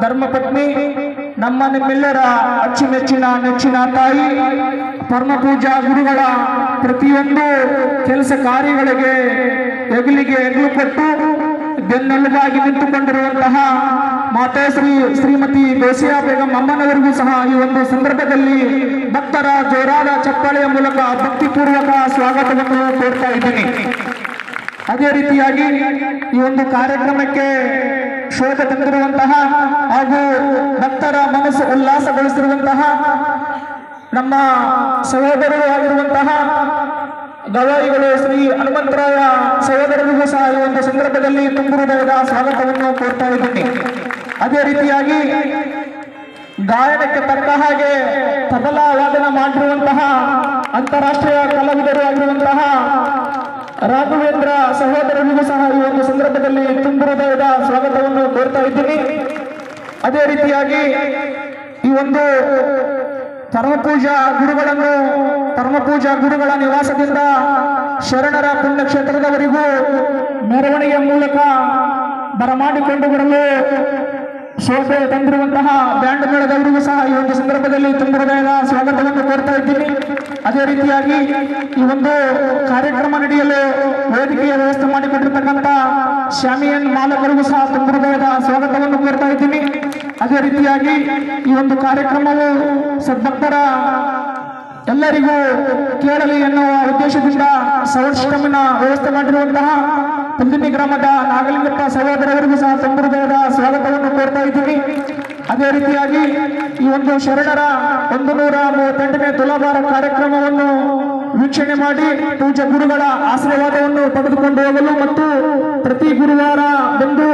ಧರ್ಮಪತ್ನಿ, ನಮ್ಮ ನಿಮ್ಮೆಲ್ಲರ ಅಚ್ಚುಮೆಚ್ಚಿನ ನೆಚ್ಚಿನ ತಾಯಿ, ಪರಮ ಪೂಜಾ ಗುರುಗಳ ಪ್ರತಿಯೊಂದು ಕೆಲಸ ಕಾರ್ಯಗಳಿಗೆ ಹೆಗಲಿಗೆ ಹೆಗಲು ಕೊಟ್ಟು ಬೆನ್ನೆಲುಬಾಗಿ ನಿಂತುಕೊಂಡಿರುವಂತಹ ಮಾತೆ ಶ್ರೀ ಶ್ರೀಮತಿ ಬೇಸಿಯಾ ಬೇಗಂ ಅಮ್ಮನವರಿಗೂ ಸಹ ಈ ಒಂದು ಸಂದರ್ಭದಲ್ಲಿ ಭಕ್ತರ ಜೋರಾದ ಚಪ್ಪಾಳೆಯ ಮೂಲಕ ಭಕ್ತಿಪೂರ್ವಕ ಸ್ವಾಗತವನ್ನು ಕೋರ್ತಾ ಇದ್ದೀನಿ. ಅದೇ ರೀತಿಯಾಗಿ ಈ ಒಂದು ಕಾರ್ಯಕ್ರಮಕ್ಕೆ ಶೋಧ ತಂದಿರುವಂತಹ ಹಾಗೂ ಭಕ್ತರ ಮನಸ್ಸು ಉಲ್ಲಾಸಗೊಳಿಸಿರುವಂತಹ ನಮ್ಮ ಸಹೋದರರು ಆಗಿರುವಂತಹ ಗವಾಯಿಗಳು ಶ್ರೀ ಹನುಮಂತರಾಯ ಸಹೋದರರಿಗೂ ಸಹ ಈ ಒಂದು ಸಂದರ್ಭದಲ್ಲಿ ತುಂಬಿರುವುದರ ಸ್ವಾಗತವನ್ನು ಕೋರ್ತಾ ಇದ್ದೀನಿ. ಅದೇ ರೀತಿಯಾಗಿ ಗಾಯನಕ್ಕೆ ತಕ್ಕ ಹಾಗೆ ತಬಲಾ ವಾದನ ಮಾಡಿರುವಂತಹ ಅಂತಾರಾಷ್ಟ್ರೀಯ ಕಲಾವಿದರು ಆಗಿರುವಂತಹ ರಾಘವೇಂದ್ರ ಸಹೋದರರಿಗೂ ಸಹ ಈ ಒಂದು ಸಂದರ್ಭದಲ್ಲಿ ತುಂಬು ಹೃದಯದ ಸ್ವಾಗತವನ್ನು ಕೋರ್ತಾ ಇದ್ದೀನಿ ಅದೇ ರೀತಿಯಾಗಿ ಈ ಒಂದು ಧರ್ಮಪೂಜಾ ಗುರುಗಳನ್ನು, ಧರ್ಮಪೂಜಾ ಗುರುಗಳ ನಿವಾಸದಿಂದ ಶರಣರ ಪುಣ್ಯಕ್ಷೇತ್ರದವರೆಗೂ ಮೆರವಣಿಗೆಯ ಮೂಲಕ ಬರಮಾಡಿಕೊಂಡು ಬರಲು ಶೋಭೆ ತಂದಿರುವಂತಹ ಬ್ಯಾಂಡ್ ಮೇಳದವರಿಗೂ ಸಹ ಈ ಒಂದು ಸಂದರ್ಭದಲ್ಲಿ ತುಂಬ ಸ್ವಾಗತವನ್ನು ಕೋರ್ತಾ ಇದ್ದೀನಿ. ಅದೇ ರೀತಿಯಾಗಿ ಈ ಒಂದು ಕಾರ್ಯಕ್ರಮ ನಡೆಯಲು ವೇದಿಕೆಯ ವ್ಯವಸ್ಥೆ ಮಾಡಿಕೊಟ್ಟಿರ್ತಕ್ಕಂಥ ಶಾಮಿಯನ್ ಮಾಲಕರಿಗೂ ಸಹ ತುಂಬ ಸ್ವಾಗತವನ್ನು ಕೋರ್ತಾ ಇದ್ದೀನಿ. ಅದೇ ರೀತಿಯಾಗಿ ಈ ಒಂದು ಕಾರ್ಯಕ್ರಮವು ಸದ್ಭಕ್ತರ ಎಲ್ಲರಿಗೂ ಕೇಳಲಿ ಎನ್ನುವ ಉದ್ದೇಶದಿಂದ ಸೌಷ್ಠಮಿನ ವ್ಯವಸ್ಥೆ ಮಾಡಿರುವಂತಹ ಪುಂದಿನಿ ಗ್ರಾಮದ ನಾಗಲಿಂಗಪ್ಪ ಸಹೋದರರಿಗೂ ಸಹ ಸಂಪ್ರದಾಯದ ಸ್ವಾಗತವನ್ನು ಕೋರ್ತಾ ಇದ್ದೀವಿ. ಅದೇ ರೀತಿಯಾಗಿ ಈ ಒಂದು ಶರಣರ ಒಂದು ನೂರ ಮೂವತ್ತೆಂಟನೇ ತುಲಾಭಾರ ಕಾರ್ಯಕ್ರಮವನ್ನು ವೀಕ್ಷಣೆ ಮಾಡಿ ಪೂಜ್ಯ ಗುರುಗಳ ಆಶೀರ್ವಾದವನ್ನು ಪಡೆದುಕೊಂಡು ಹೋಗಲು ಮತ್ತು ಪ್ರತಿ ಗುರುವಾರ ಬಂದು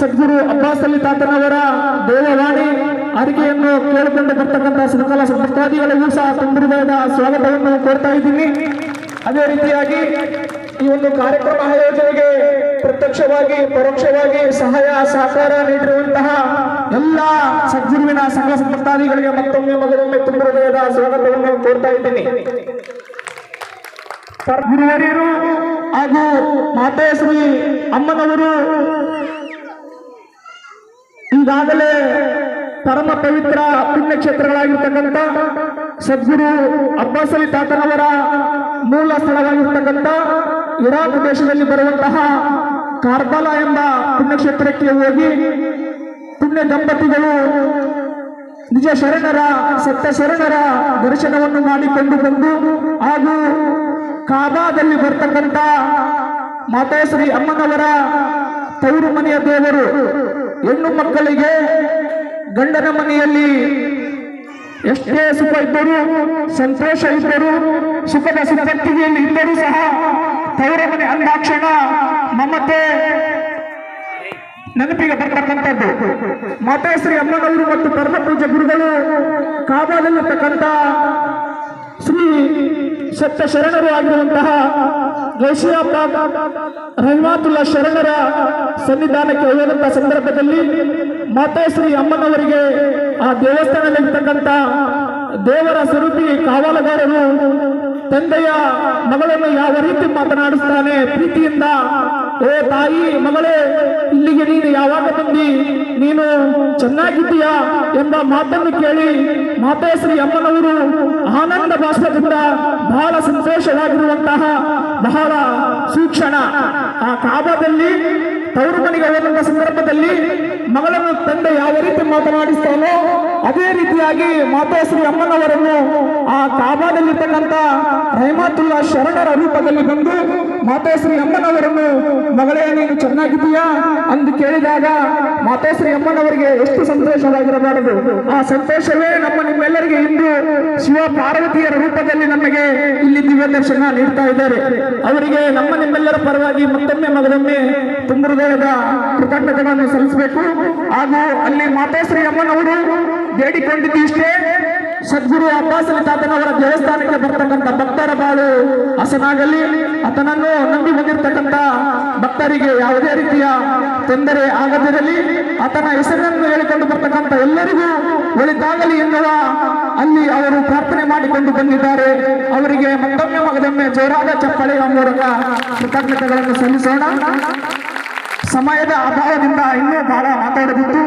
ಸದ್ಗುರು ಅಬ್ಬಾಸ್ ಅಲಿ ತಾತನವರ ದೇವವಾಣಿ ಅರಿಕೆಯನ್ನು ಕೇಳಿಕೊಂಡು ಬರ್ತಕ್ಕಂಥ ಸಕಲ ಭಕ್ತಾದಿಗಳಿಗೂ ಸಹ ತುಂಬ ಹೃದಯದ ಸ್ವಾಗತವನ್ನು ಕೋರ್ತಾ ಇದ್ದೀನಿ. ಅದೇ ರೀತಿಯಾಗಿ ಈ ಒಂದು ಕಾರ್ಯಕ್ರಮ ಆಯೋಜನೆಗೆ ಪ್ರತ್ಯಕ್ಷವಾಗಿ, ಪರೋಕ್ಷವಾಗಿ ಸಹಾಯ, ಸಹಕಾರ ನೀಡಿರುವಂತಹ ಎಲ್ಲ ಸದ್ಗುರುವಿನ ಸಂಘ ಭಕ್ತಾದಿಗಳಿಗೆ ಮತ್ತೊಮ್ಮೆ, ಮಗದೊಮ್ಮೆ ತುಂಬಿರುವುದಾದ ಸ್ವಾಗತವನ್ನು ಕೋರ್ತಾ ಇದ್ದೀನಿ. ಗುರುವರಿಯರು ಹಾಗೂ ಮಾತೇಶ್ವರಿ ಅಮ್ಮನವರು. ಈಗಾಗಲೇ ಪರಮ ಪವಿತ್ರ ಪುಣ್ಯಕ್ಷೇತ್ರಗಳಾಗಿರ್ತಕ್ಕಂಥ ಸದ್ಗುರು ಅಬ್ಬಾಸಲಿ ತಾತನವರ ಮೂಲ ಸ್ಥಳವಾಗಿರ್ತಕ್ಕಂಥ ಇರಾಕ್ ದೇಶದಲ್ಲಿ ಬರುವಂತಹ ಕಾರ್ಬಲ ಎಂಬ ಪುಣ್ಯಕ್ಷೇತ್ರಕ್ಕೆ ಹೋಗಿ ಪುಣ್ಯ ದಂಪತಿಗಳು ನಿಜ ಶರಣರ, ಸತ್ಯ ಶರಣರ ದರ್ಶನವನ್ನು ಮಾಡಿಕೊಂಡು ಬಂದು ಹಾಗೂ ಕಾಬಾದಲ್ಲಿ ಬರ್ತಕ್ಕಂಥ ಮಾತಾಶ್ರೀ ಅಮ್ಮನವರ ತವರು ಮನೆಯ ದೇವರು. ಹೆಣ್ಣು ಮಕ್ಕಳಿಗೆ ಗಂಡನ ಮನೆಯಲ್ಲಿ ಎಷ್ಟೇ ಸುಖ ಇದ್ದರೂ, ಸಂತೋಷ ಇದ್ದರೂ, ಸುಖದ ಸುಪತ್ತಿಗೆಯಲ್ಲಿ ಇದ್ದರೂ ಸಹ ತವರ ಮನೆ ಅಂದಾಕ್ಷಣ ಮಮತೆ ನೆನಪಿಗೆ ಬರ್ತಕ್ಕಂಥದ್ದು. ಮಾತಾಶ್ರೀ ಅಮ್ಮನವರು ಮತ್ತು ಪರಮಪೂಜ ಗುರುಗಳು ಕಾಬಾದಲ್ಲಿರ್ತಕ್ಕಂಥ ಶ್ರೀ ಸತ್ಯ ಶರಣರು ಆಗಿರುವಂತಹ ರಹಿಮಾತುಲ್ಲ ರಹಿಮಾತುಲ್ಲಾ ಶರಣರ ಸನ್ನಿಧಾನಕ್ಕೆ ಹೋದಂತಹ ಸಂದರ್ಭದಲ್ಲಿ ಮಾತಾಶ್ರೀ ಅಮ್ಮನವರಿಗೆ ಆ ದೇವಸ್ಥಾನದಲ್ಲಿರ್ತಕ್ಕಂಥ ದೇವರ ಸ್ವರೂಪಿ ಕಾವಲುಗಾರರು ತಂದೆಯ ಮಗಳನ್ನು ಯಾವ ರೀತಿ ಮಾತನಾಡಿಸ್ತಾನೆ ಪ್ರೀತಿಯಿಂದ? ಓ ತಾಯಿ, ಮಗಳೇ, ಇಲ್ಲಿಗೆ ನೀನು ಯಾವಾಗ ಬಂದಿ? ನೀನು ಚೆನ್ನಾಗಿದ್ದೀಯಾ ಎಂಬ ಮಾತನ್ನು ಕೇಳಿ ಮಾತಾಶ್ರೀ ಅಮ್ಮನವರು ಆನಂದ ಭಾಷಣದಿಂದ ಬಹಳ ಸಂತೋಷವಾಗಿರುವಂತಹ ಬಹಳ ಸೂಕ್ಷಣ. ಆ ಕಾಬದಲ್ಲಿ ತವರು ಮನೆಗೆ ಹೋದಂತಹ ಸಂದರ್ಭದಲ್ಲಿ ಮಗಳನ್ನು ತಂದೆ ಯಾವ ರೀತಿ ಮಾತನಾಡಿಸ್ತಾನೋ ಅದೇ ರೀತಿಯಾಗಿ ಮಾತಾಶ್ರೀ ಅಮ್ಮನವರನ್ನು ಆ ಕಾಬಾದಲ್ಲಿರ್ತಕ್ಕಂಥ ರಹಮಾತುಲ್ಲಾ ಶರಣರ ರೂಪದಲ್ಲಿ ಬಂದು ಮಾತಾಶ್ರೀ ಅಮ್ಮನವರನ್ನು, ಮಗಳೇ, ನೀನು ಚೆನ್ನಾಗಿದ್ದೀಯಾ ಅಂದು ಕೇಳಿದಾಗ ಮಾತಾಶ್ರೀ ಅಮ್ಮನವರಿಗೆ ಎಷ್ಟು ಸಂತೋಷವಾಗಿರಬಾರದು. ಆ ಸಂತೋಷವೇ ನಮ್ಮ ನಿಮ್ಮೆಲ್ಲರಿಗೆ ಇಂದು ಶಿವ ಪಾರ್ವತಿಯರ ರೂಪದಲ್ಲಿ ನಮಗೆ ಇಲ್ಲಿ ದಿವ್ಯ ದರ್ಶನ ನೀಡ್ತಾ ಇದ್ದಾರೆ. ಅವರಿಗೆ ನಮ್ಮ ನಿಮ್ಮೆಲ್ಲರ ಪರವಾಗಿ ಮತ್ತೊಮ್ಮೆ ಮಗದೊಮ್ಮೆ ತುಂಬ ಕೃತಜ್ಞತೆಗಳನ್ನು ಸಲ್ಲಿಸಬೇಕು. ಹಾಗೂ ಅಲ್ಲಿ ಮಾತಾಶ್ರೀ ಅಮ್ಮನವರು ಬೇಡಿಕೊಂಡಿದ್ದು ಇಷ್ಟೇ ಸದ್ಗುರು ತಾತನವರ ದೇವಸ್ಥಾನಕ್ಕೆ ಬರ್ತಕ್ಕಂಥ ಭಕ್ತರ ಬಾಳು ಹಸನಾಗಲಿ. ಆತನನ್ನು ನಂಬಿ ಬಂದಿರತಕ್ಕಂಥ ಭಕ್ತರಿಗೆ ಯಾವುದೇ ರೀತಿಯ ತೊಂದರೆ ಆಗದಿರಲಿ. ಆತನ ಹೆಸರನ್ನು ಹೇಳಿಕೊಂಡು ಬರ್ತಕ್ಕಂಥ ಎಲ್ಲರಿಗೂ ಒಳಿತಾಗಲಿ ಎನ್ನುವ ಅಲ್ಲಿ ಅವರು ಪ್ರಾರ್ಥನೆ ಮಾಡಿಕೊಂಡು ಬಂದಿದ್ದಾರೆ. ಅವರಿಗೆ ಮತ್ತೊಮ್ಮೆ ಮಗದೊಮ್ಮೆ ಜೋರಾದ ಚಪ್ಪಳೆಯ ಮೂಲಕ ಕೃತಜ್ಞತೆಗಳನ್ನು ಸಲ್ಲಿಸೋಣ. ಸಮಯದ ಅಭಾವದಿಂದ ಇನ್ನೂ ಬಹಳ ಮಾತಾಡದಿತ್ತು